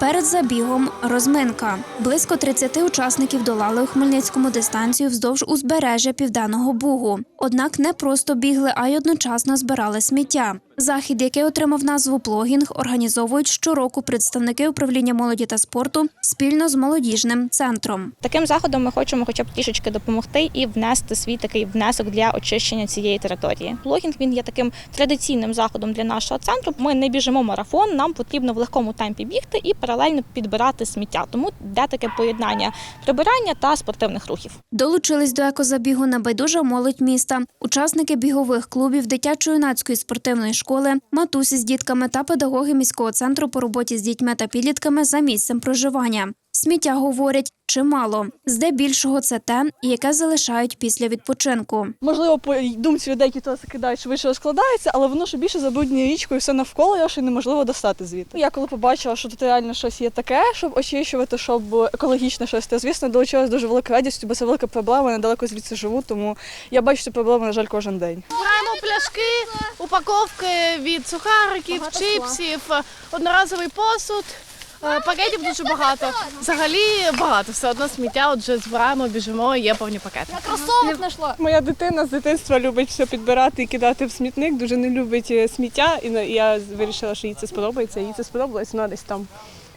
Перед забігом розминка. Близько 30 учасників долали у Хмельницькому дистанцію вздовж узбережжя Південного Бугу. Однак не просто бігли, а й одночасно збирали сміття. Захід, який отримав назву плогінг, організовують щороку представники управління молоді та спорту спільно з молодіжним центром. Таким заходом ми хочемо хоча б трішечки допомогти і внести свій такий внесок для очищення цієї території. Блогінг він є таким традиційним заходом для нашого центру. Ми не біжимо марафон, нам потрібно в легкому темпі бігти і паралельно підбирати сміття. Тому йде таке поєднання прибирання та спортивних рухів. Долучились до екозабігу небайдужа молодь міста, учасники бігових клубів дитячо-юнацької спортивної школи, матусі з дітками та педагоги міського центру по роботі з дітьми та підлітками за місцем проживання. Сміття говорять чимало. Здебільшого це те, яке залишають після відпочинку. Можливо, по думці людей, які то закидають, швидше розкладається, але воно ж більше забруднює річку і все навколо його, що неможливо достати звідти. Я коли побачила, що тут реально щось є таке, щоб очищувати, щоб екологічно щось, то звісно долучилась дуже велика радістю, бо це велика проблема. Я недалеко звідси живу, тому я бачу цю проблему, на жаль, кожен день. Збираємо пляшки, упаковки від сухариків, чипсів, одноразовий посуд. Е, Пакетів дуже багато. Взагалі багато. Все одно сміття отже збираємо, біжимо, є повні пакети. Кросовок знайшла. Моя дитина з дитинства любить все підбирати і кидати в смітник, дуже не любить е, сміття, і на- я вирішила, що їй це сподобається. Їй це сподобалось, вона десь там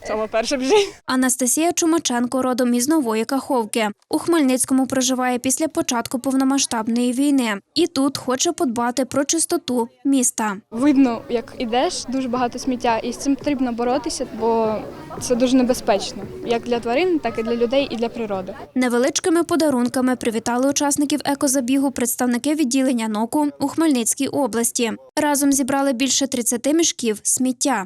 саме перша біжить. Анастасія Чумаченко родом із Нової Каховки. У Хмельницькому проживає після початку повномасштабної війни. І тут хоче подбати про чистоту міста. Видно, як ідеш, дуже багато сміття, і з цим потрібно боротися, бо це дуже небезпечно, як для тварин, так і для людей, і для природи. Невеличкими подарунками привітали учасників екозабігу представники відділення НОКу у Хмельницькій області. Разом зібрали більше 30 мішків сміття.